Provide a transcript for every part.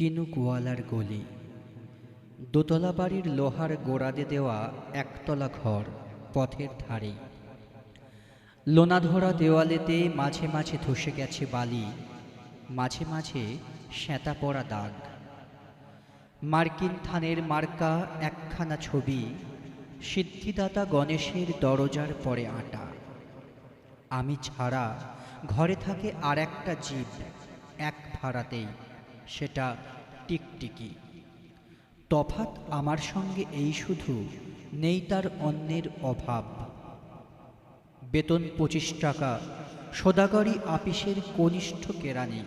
কিনুকুয়ালার গলি। দোতলা বাড়ির লোহার গোড়াদে দেওয়া একতলা ঘর, পথের ধারে। লোনাধরা দেওয়ালেতে মাঝে মাঝে ধসে গেছে বালি, মাঝে মাঝে শ্যাঁতা পড়া দাগ। মার্কিন থানের মার্কা একখানা ছবি, সিদ্ধিদাতা গণেশের দরজার পরে আটা। আমি ছাড়া ঘরে থাকে আর একটা জীব, এক ভাড়াতেই। সেটা টিকটিকি। তফাৎ আমার সঙ্গে এই শুধু, নেই তার অন্যের অভাব। বেতন পঁচিশ টাকা, সদাগরি আপিসের কনিষ্ঠ কেরানি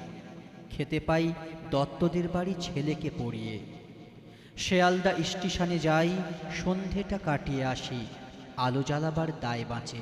খেতে পাই দত্তদের বাড়ি ছেলেকে পড়িয়ে। শেয়ালদা স্টেশনে যাই, সন্ধেটা কাটিয়ে আসি, আলো জ্বালাবার দায় বাঁচে।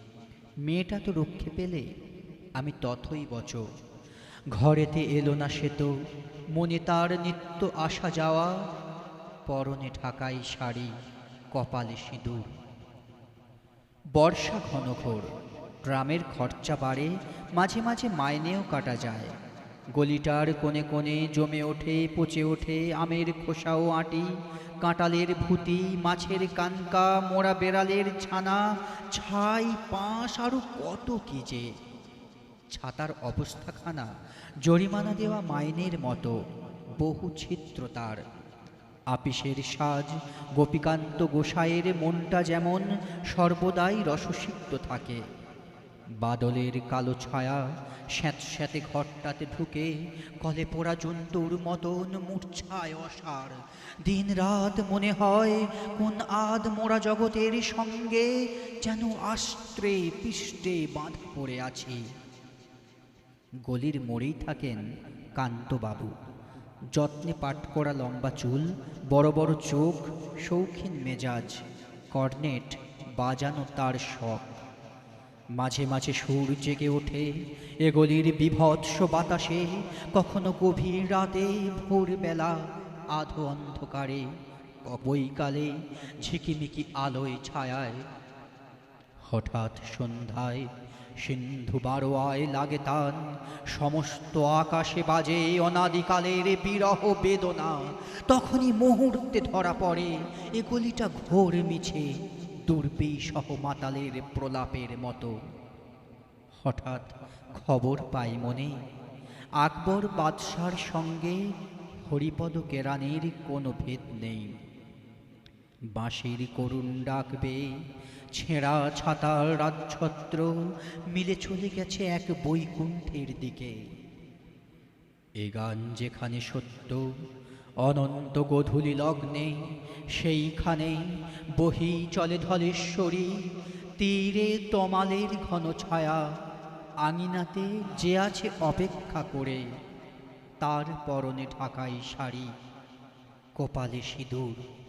মেয়েটা তো রক্ষে পেলে, আমি তথই বচ। ঘরেতে এলো না সে তো, মনে তার নিত্য আসা যাওয়া, পরনে ঢাকাই শাড়ি, কপালে সিঁদুর। বর্ষা ঘনঘোর, গ্রামের খরচা বাড়ে, মাঝে মাঝে মাইনেও কাটা যায়। গলিটার কোণে কোণে জমে ওঠে, পচে ওঠে আমের খোসাও আটি, কাঁটালের ভুতি, মাছের কানকা, মোড়া বেড়ালের ছানা, ছাই, পাঁশ আরও কত কি যে। ছাতার অবস্থাখানা জরিমানা দেওয়া মাইনের মতো, বহু ছিদ্র তার। আপিসের সাজ, গোপীকান্ত গোসাইয়ের মনটা যেমন সর্বদাই রসসিক্ত থাকে। বাদলের কালো ছায়া স্যাঁতস্যাঁতে ঘরটাতে ঢুকে, কলে পোড়া জন্তুর মতন মূর্ছায় অসার। দিন রাত মনে হয় কোন আদ মোড়া জগতের সঙ্গে যেন আস্ত্রে পিষ্টে বাঁধ পড়ে আছি। গলির মোড়েই থাকেন কান্তবাবু। যত্নে পাট করা লম্বা চুল, বড় বড় চোখ, শৌখিন মেজাজ, কর্নেট বাজানো তার শখ। মাঝে মাঝে সুর জেগে ওঠে। এ গলির বিভৎস বাতাসে কখনো গভীর রাতে ভোরবেলা আধো অন্ধকারে বৈকালে ঝিকিমিকি আলোয় ছায়ায়। হঠাৎ সন্ধ্যায় সিন্ধু বারোয়ায় লাগে তান, সমস্ত আকাশে বাজে অনাদিকালের বিরহ বেদনা। তখনই মুহূর্তে ধরা পড়ে এগুলিটা ঘোর মিছে। দুর্বি সহ মাতালের প্রলাপের মতো। হঠাৎ খবর পাই মনে, আকবর বাদশার সঙ্গে হরিপদ কেরানির কোনো ভেদ নেই। বাঁশির করুণ ডাকবে ছেঁড়া ছাতার রাজছত্র মিলে চলে গেছে এক বৈকুণ্ঠের দিকে। এ গান যেখানে সত্য অনন্ত গধূলি লগ্নে, সেইখানে বহি চলে ধলেশ্বরী। তীরে তমালের ঘন ছায়া, আঙিনাতে যে আছে অপেক্ষা করে। তার পরনে ঢাকাই শাড়ি, কপালে সিঁদুর।